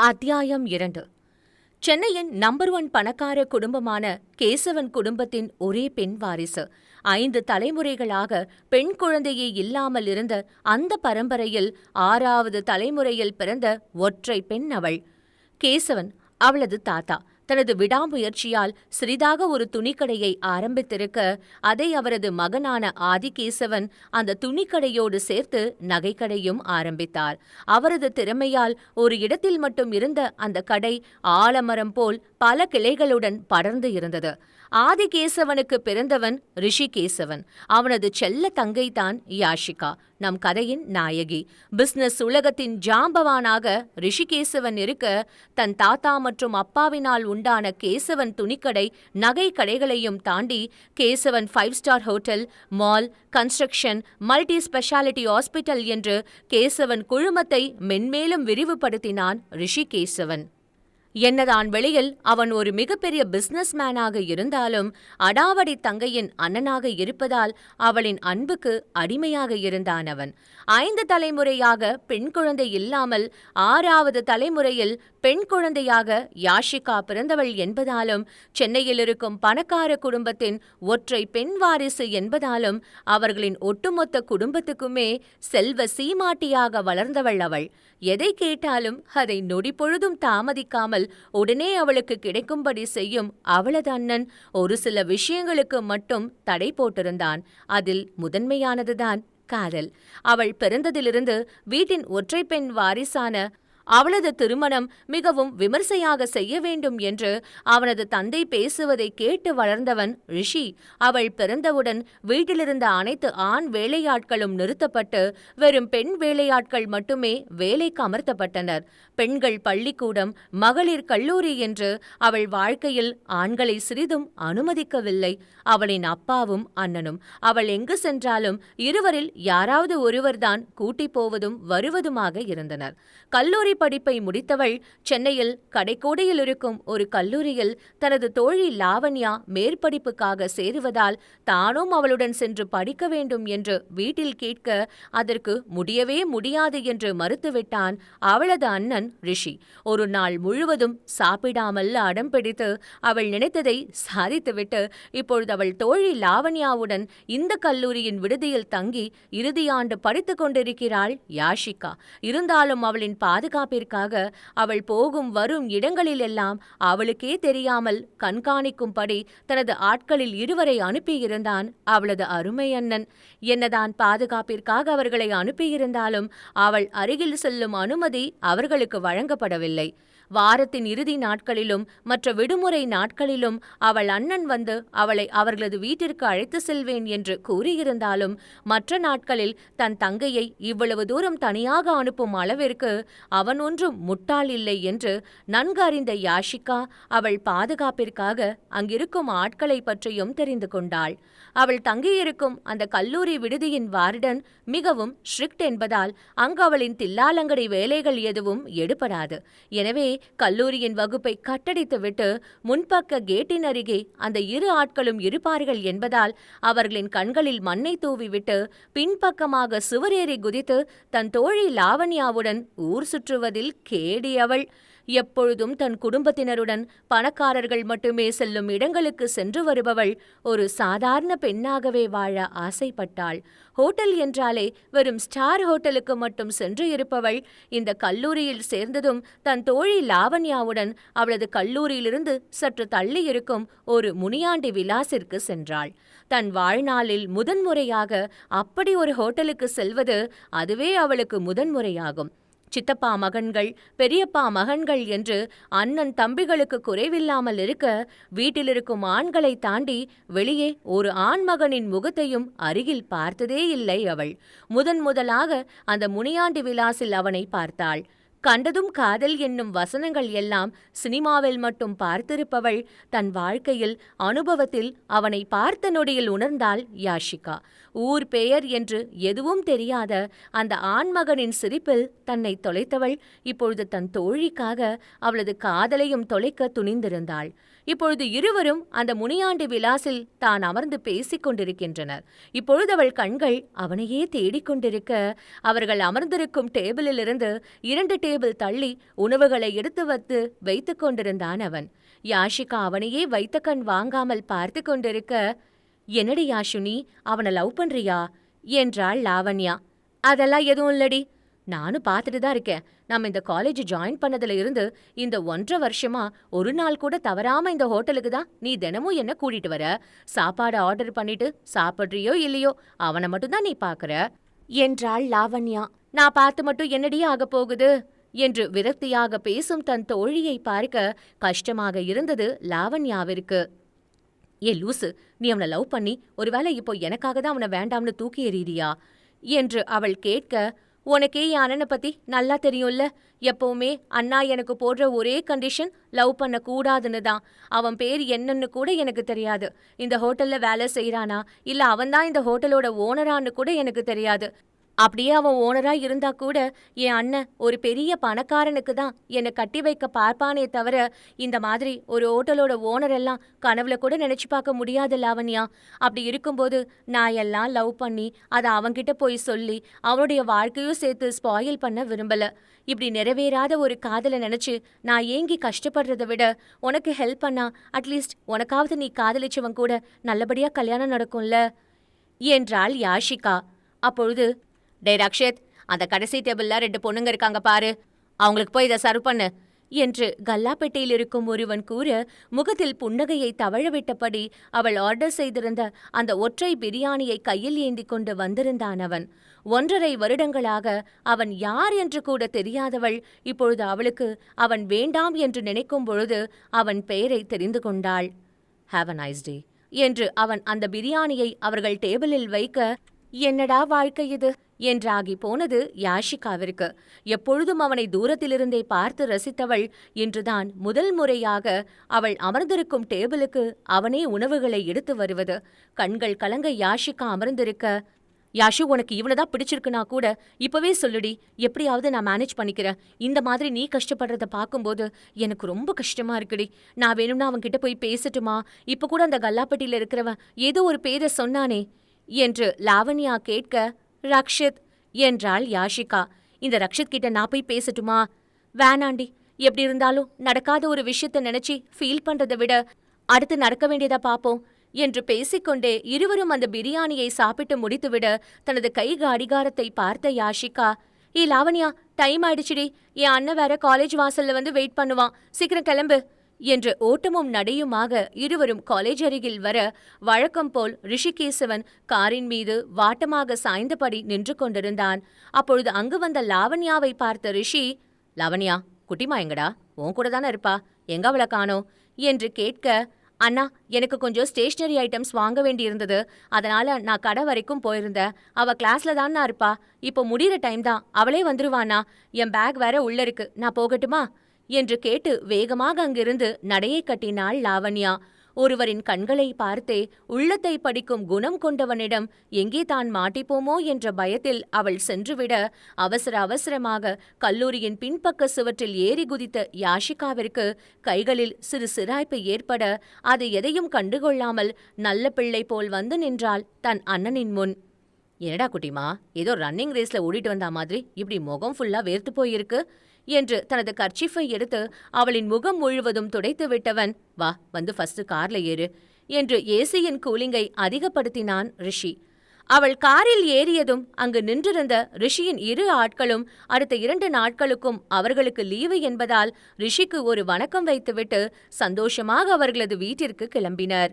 அத்தியாயம் இரண்டு. சென்னையின் நம்பர் ஒன் பணக்கார குடும்பமான கேசவன் குடும்பத்தின் ஒரே பெண் வாரிசு. ஐந்து தலைமுறைகளாக பெண் குழந்தையே இல்லாமல் இருந்த அந்த பரம்பரையில் ஆறாவது தலைமுறையில் பிறந்த ஒற்றை பெண் அவள். கேசவன் அவளது தாத்தா. தனது விடாமுயற்சியால் சிறிதாக ஒரு துணிக்கடையை ஆரம்பித்திருக்க அதை அவரது மகனான ஆதிகேசவன் அந்த துணிக்கடையோடு சேர்த்து நகைக்கடையும் ஆரம்பித்தார். அவரது திறமையால் ஒரு இடத்தில் மட்டும் இருந்த அந்த கடை ஆலமரம் போல் பல கிளைகளுடன் படர்ந்து இருந்தது. ஆதிகேசவனுக்கு பிறந்தவன் ரிஷிகேசவன். அவனது செல்ல தங்கைதான் யாஷிகா. நம் கதையின் நாயகி. பிசினஸ் உலகத்தின் ஜாம்பவானாக ரிஷிகேசவன் இருக்க தன் தாத்தா மற்றும் அப்பாவினால் உண்டான கேசவன் துணிக்கடை நகை கடைகளையும் தாண்டி Kesavan five star hotel mall construction multi speciality hospital என்று கேசவன் குழுமத்தை மென்மேலும் விரிவுபடுத்தினான் ரிஷிகேசவன். என்னதான் வெளியில் அவன் ஒரு மிகப்பெரிய பிசினஸ் மேனாக இருந்தாலும் அடாவடி தங்கையின் அண்ணனாக இருப்பதால் அவளின் அன்புக்கு அடிமையாக இருந்தான் அவன். ஐந்து தலைமுறையாக பெண் குழந்தை இல்லாமல் ஆறாவது தலைமுறையில் பெண் குழந்தையாக யாஷிகா பிறந்தவள் என்பதாலும் சென்னையில் இருக்கும் பணக்கார குடும்பத்தின் ஒற்றை பெண் வாரிசு என்பதாலும் அவர்களின் ஒட்டுமொத்த குடும்பத்துக்குமே செல்வ சீமாட்டியாக வளர்ந்தவள் அவள். எதை கேட்டாலும் அதை நொடி பொழுதும் இல்லாமல் உடனே அவளுக்கு கிடைக்கும்படி செய்யும் அவளது அண்ணன் ஒரு சில விஷயங்களுக்கு மட்டும் தடை போட்டிருந்தான். அதில் முதன்மையானதுதான் காதல். அவள் பிறந்ததிலிருந்து வீட்டின் ஒற்றை பெண் வாரிசான அவளது திருமணம் மிகவும் விமர்சையாக செய்ய வேண்டும் என்று அவனது தந்தை பேசுவதை கேட்டு வளர்ந்தவன் ரிஷி. அவள் பிறந்தவுடன் வீட்டிலிருந்த அனைத்து ஆண் வேலையாட்களும் நிறுத்தப்பட்டு வெறும் பெண் வேலையாட்கள் மட்டுமே வேலைக்கு அமர்த்தப்பட்டனர். பெண்கள் பள்ளிக்கூடம் மகளிர் கல்லூரி என்று அவள் வாழ்க்கையில் ஆண்களை சிறிதும் அனுமதிக்கவில்லை. அவளின் அப்பாவும் அண்ணனும் அவள் எங்கு சென்றாலும் இருவரில் யாராவது ஒருவர்தான் கூட்டிப் போவதும் வருவதுமாக இருந்தனர். கல்லூரி படிப்பை முடித்தவள் சென்னையில் கடைக்கோடியில் இருக்கும் ஒரு கல்லூரியில் தனது தோழி லாவண்யா மேற்படிப்புக்காக சேருவதால் தானும் அவளுடன் சென்று படிக்க வேண்டும் என்று வீட்டில் கேட்க அதற்கு முடியவே முடியாது என்று மறுத்துவிட்டான் அவளது அண்ணன் ரிஷி. ஒரு நாள் முழுவதும் சாப்பிடாமல் அடம் பிடித்து அவள் நினைத்ததை சாதித்துவிட்டு இப்பொழுது அவள் தோழி லாவண்யாவுடன் இந்த கல்லூரியின் விடுதியில் தங்கி இறுதியாண்டு படித்துக் கொண்டிருக்கிறாள் யாஷிகா. இருந்தாலும் அவளின் பாதுகாப்பு பாதுகாப்பிற்காக அவள் போகும் வரும் இடங்களிலெல்லாம் அவளுக்கே தெரியாமல் கண்காணிக்கும்படி தனது ஆட்களில் இருவரை அனுப்பியிருந்தான் அவளது அருமை அண்ணன். என்னதான் பாதுகாப்பிற்காக அவர்களை அனுப்பியிருந்தாலும் அவள் அருகில் செல்லும் அனுமதி அவர்களுக்கு வழங்கப்படவில்லை. வாரத்தின் இறுதி நாட்களிலும் மற்ற விடுமுறை நாட்களிலும் அவள் அண்ணன் வந்து அவளை அவர்களது வீட்டிற்கு அழைத்து செல்வேன் என்று கூறியிருந்தாலும் மற்ற நாட்களில் தன் தங்கையை இவ்வளவு தூரம் தனியாக அனுப்பும் அளவிற்கு அவன் ஒன்றும் முட்டாள் இல்லை என்று நன்கு அறிந்த யாஷிகா அவள் பாதுகாப்பிற்காக அங்கிருக்கும் ஆட்களை பற்றியும் தெரிந்து கொண்டாள். அவள் தங்கியிருக்கும் அந்த கல்லூரி விடுதியின் வார்டன் மிகவும் ஸ்ட்ரிக்ட் என்பதால் அங்கு அவளின் தில்லாலங்கடி வேலைகள் எதுவும் எடுபடாது. எனவே கல்லூரியின் வகுப்பை கட்டடித்துவிட்டு முன்பக்க கேட்டின் அருகே அந்த இரு ஆட்களும் இருப்பார்கள் என்பதால் அவர்களின் கண்களில் மண்ணை தூவிவிட்டு பின்பக்கமாக சுவரேறி குதித்து தன் தோழி லாவண்யாவுடன் ஊர் சுற்றுவதில் கேடியவள். எப்பொழுதும் தன் குடும்பத்தினருடன் பணக்காரர்கள் மட்டுமே செல்லும் இடங்களுக்கு சென்று வருபவள் ஒரு சாதாரண பெண்ணாகவே வாழ ஆசைப்பட்டாள். ஹோட்டல் என்றாலே வெறும் ஸ்டார் ஹோட்டலுக்கு மட்டும் சென்று இருப்பவள் இந்த கல்லூரியில் சேர்ந்ததும் தன் தோழி லாவண்யாவுடன் அவளது கல்லூரியிலிருந்து சற்று தள்ளி இருக்கும் ஒரு முனியாண்டி விலாசிற்கு சென்றாள். தன் வாழ்நாளில் முதன்முறையாக அப்படி ஒரு ஹோட்டலுக்கு செல்வது அதுவே அவளுக்கு முதன்முறையாகும். சித்தப்பா மகன்கள் பெரியப்பா மகன்கள் என்று அண்ணன் தம்பிகளுக்கு குறைவில்லாமல் இருக்க வீட்டிலிருக்கும் ஆண்களை தாண்டி வெளியே ஒரு ஆண்மகனின் முகத்தையும் அருகில் பார்த்ததே இல்லை அவள். முதன் முதலாக அந்த முனியாண்டி விலாசில் அவனை பார்த்தாள். கண்டதும் காதல் என்னும் வசனங்கள் எல்லாம் சினிமாவில் மட்டும் பார்த்திருப்பவள் தன் வாழ்க்கையில் அனுபவத்தில் அவனை பார்த்த நொடியில் உணர்ந்தாள் யாஷிகா. ஊர் பெயர் என்று எதுவும் தெரியாத அந்த ஆண்மகனின் சிரிப்பில் தன்னை தொலைத்தவள் இப்பொழுது தன் தோழிக்காக அவளது காதலையும் தொலைக்க துணிந்திருந்தாள். இப்பொழுது இருவரும் அந்த முனியாண்டி விலாசில் தான் அமர்ந்து பேசிக் கொண்டிருக்கின்றனர். இப்பொழுது அவள் கண்கள் அவனையே தேடிக்கொண்டிருக்க அவர்கள் அமர்ந்திருக்கும் டேபிளிலிருந்து இரண்டு டேபிள் தள்ளி உணவுகளை எடுத்து வந்து வைத்துக் கொண்டிருந்தான் அவன். யாஷிகா அவனையே வைத்த கண் வாங்காமல் பார்த்து கொண்டிருக்க என்னடி யாஷுனி அவனை லவ் பண்றியா? என்றாள் லாவண்யா. அதெல்லாம் எதுவும் இல்லடி நானும் பார்த்துட்டு தான் இருக்கேன். நம்ம இந்த காலேஜ் ஜாயின் பண்ணதுல இருந்து இந்த ஒன்றரை வருஷமா ஒரு நாள் கூட தவறாம இந்த ஹோட்டலுக்கு தான் நீ தினமும் என்ன கூட்டிட்டு வர. சாப்பாடு ஆர்டர் பண்ணிட்டு சாப்பிட்றியோ இல்லையோ அவனை மட்டும் தான் நீ பாக்குற என்றாள் லாவண்யா. நான் பார்த்து மட்டும் என்னடி ஆக போகுது? என்று விரக்தியாக பேசும் தன் தோழியை பார்க்க கஷ்டமாக இருந்தது லாவண்யாவிற்கு. ஏ லூசு நீ அவனை லவ் பண்ணி ஒருவேளை இப்போ எனக்காக தான் அவனை வேண்டாம்னு தூக்கி எறியறியா என்று அவள் கேட்க உனக்கே என் அண்ணனை பத்தி நல்லா தெரியும்ல. எப்பவுமே அண்ணா எனக்கு போடுற ஒரே கண்டிஷன் லவ் பண்ண கூடாதுன்னு தான். அவன் பேர் என்னன்னு கூட எனக்கு தெரியாது. இந்த ஹோட்டல்ல வேலை செய்யறானா இல்ல அவன்தான் இந்த ஹோட்டலோட ஓனரான்னு கூட எனக்கு தெரியாது. அப்படியே அவன் ஓனரா இருந்தா கூட என் அண்ணன் ஒரு பெரிய பணக்காரனுக்கு தான் என்னை கட்டி வைக்க பார்ப்பானே தவிர இந்த மாதிரி ஒரு ஹோட்டலோட ஓனர் எல்லாம் கனவுல கூட நினைச்சு பார்க்க முடியாது லாவண்யா அப்படி இருக்கும்போது நான் எல்லாம் லவ் பண்ணி அதை அவன்கிட்ட போய் சொல்லி அவனுடைய வாழ்க்கையும் சேர்த்து ஸ்பாயில் பண்ண விரும்பல. இப்படி நிறைவேறாத ஒரு காதலை நினைச்சு நான் ஏங்கி கஷ்டப்படுறதை விட உனக்கு ஹெல்ப் பண்ணா அட்லீஸ்ட் உனக்காவது நீ காதலிச்சவன் கூட நல்லபடியா கல்யாணம் நடக்கும்ல? என்றாள் யாஷிகா. அப்பொழுது டே ரக்ஷித் அந்த கடைசி டேபிள்ல ரெண்டு பொண்ணுங்க இருக்காங்க பாரு. அவங்களுக்கு போய் இதை சர்வ் பண்ணு என்று கல்லாப்பேட்டையில் இருக்கும் ஒருவன் கூற முகத்தில் புன்னகையை தவழவிட்டபடி அவள் ஆர்டர் செய்திருந்த அந்த ஒற்றை பிரியாணியை கையில் ஏந்தி கொண்டு வந்திருந்தான் அவன். ஒன்றரை வருடங்களாக அவன் யார் என்று கூட தெரியாதவள் இப்பொழுது அவளுக்கு அவன் வேண்டாம் என்று நினைக்கும் பொழுது அவன் பெயரை தெரிந்து கொண்டாள். ஹாவ் அ நைஸ் டே என்று அவன் அந்த பிரியாணியை அவர்கள் டேபிளில் வைக்க என்னடா வாழ்க்கை இது? என்றாகி போனது யாஷிகாவிற்கு. எப்பொழுதும் அவனை தூரத்திலிருந்தே பார்த்து ரசித்தவள் இன்றுதான் முதல் முறையாக அவள் அமர்ந்திருக்கும் டேபிளுக்கு அவனே உணவுகளை எடுத்து வருவது. கண்கள் கலங்க யாஷிகா அமர்ந்திருக்க யாஷு உனக்கு இவனதான் பிடிச்சிருக்குனா கூட இப்பவே சொல்லுடி எப்படியாவது நான் மேனேஜ் பண்ணிக்கிறேன். இந்த மாதிரி நீ கஷ்டப்படுறத பார்க்கும்போது எனக்கு ரொம்ப கஷ்டமா இருக்குடி. நான் வேணும்னா அவன்கிட்ட போய் பேசட்டுமா? இப்ப கூட அந்த கல்லாப்பட்டியில இருக்கிறவன் ஏதோ ஒரு பேரை சொன்னானே என்று லாவண்யா கேட்க ரக்ஷித் என்றாள் யாஷிகா. இந்த ரக்ஷித் கிட்ட நான் போய் பேசட்டுமா? வேணாண்டி எப்படி இருந்தாலும் நடக்காத ஒரு விஷயத்த நினைச்சு ஃபீல் பண்றதை விட அடுத்து நடக்க வேண்டியதா பாப்போம் என்று பேசிக்கொண்டே இருவரும் அந்த பிரியாணியை சாப்பிட்டு முடித்துவிட தனது கை கடிகாரத்தை பார்த்த யாஷிகா ஏ லாவண்யா டைம் ஆயிடுச்சுடி. என் அண்ணன் வேற காலேஜ் வாசல்ல வந்து வெயிட் பண்ணுவான். சீக்கிரம் கிளம்பு. என்று ஓட்டமும் நடையுமாக இருவரும் காலேஜ் அருகில் வர வழக்கம் போல் ரிஷிகேசவன் காரின் மீது வாட்டமாக சாய்ந்தபடி நின்று கொண்டிருந்தான். அப்பொழுது அங்கு வந்த லாவண்யாவை பார்த்த ரிஷி லாவண்யா குட்டிமா எங்கடா? உன் கூட தானே இருப்பா? எங்க அவளை காணோம் என்று கேட்க அண்ணா எனக்கு கொஞ்சம் ஸ்டேஷ்னரி ஐட்டம்ஸ் வாங்க வேண்டியிருந்தது. அதனால நான் கடை வரைக்கும் போயிருந்தேன். அவ கிளாஸ்ல தான் இருப்பா. இப்போ முடிகிற டைம் தான். அவளே வந்துருவானா? என் பேக் வேற உள்ள இருக்கு. நான் போகட்டுமா? என்று கேட்டு வேகமாக அங்கிருந்து நடையை கட்டினாள் லாவண்யா. ஒருவரின் கண்களை பார்த்தே உள்ளத்தை படிக்கும் குணம் கொண்டவனிடம் எங்கே தான் மாட்டிப்போமோ? என்ற பயத்தில் அவள் சென்றுவிட அவசர அவசரமாக கல்லூரியின் பின்பக்க சுவற்றில் ஏறி குதித்த யாஷிகாவிற்கு கைகளில் சிறு சிராய்ப்பு ஏற்பட அது எதையும் கண்டுகொள்ளாமல் நல்ல பிள்ளை போல் வந்து நின்றாள் தன் அண்ணனின் முன். என்னடா குட்டிமா ஏதோ ரன்னிங் ரேஸ்ல ஓடிட்டு வந்தா மாதிரி இப்படி முகம் ஃபுல்லா வேர்த்து போயிருக்கு. என்று தனது கர்ச்சிஃபை எடுத்து அவளின் முகம் முழுவதும் துடைத்து விட்டவன் வா வந்து ஃபர்ஸ்ட் கார்ல ஏறு என்று ஏசியின் கூலிங்கை அதிகப்படுத்தினான் ரிஷி. அவள் காரில் ஏறியதும் அங்கு நின்றிருந்த ரிஷியின் இரு ஆட்களும் அடுத்த இரண்டு நாட்களுக்கும் அவர்களுக்கு லீவு என்பதால் ரிஷிக்கு ஒரு வணக்கம் வைத்துவிட்டு சந்தோஷமாக அவர்களது வீட்டிற்கு கிளம்பினர்.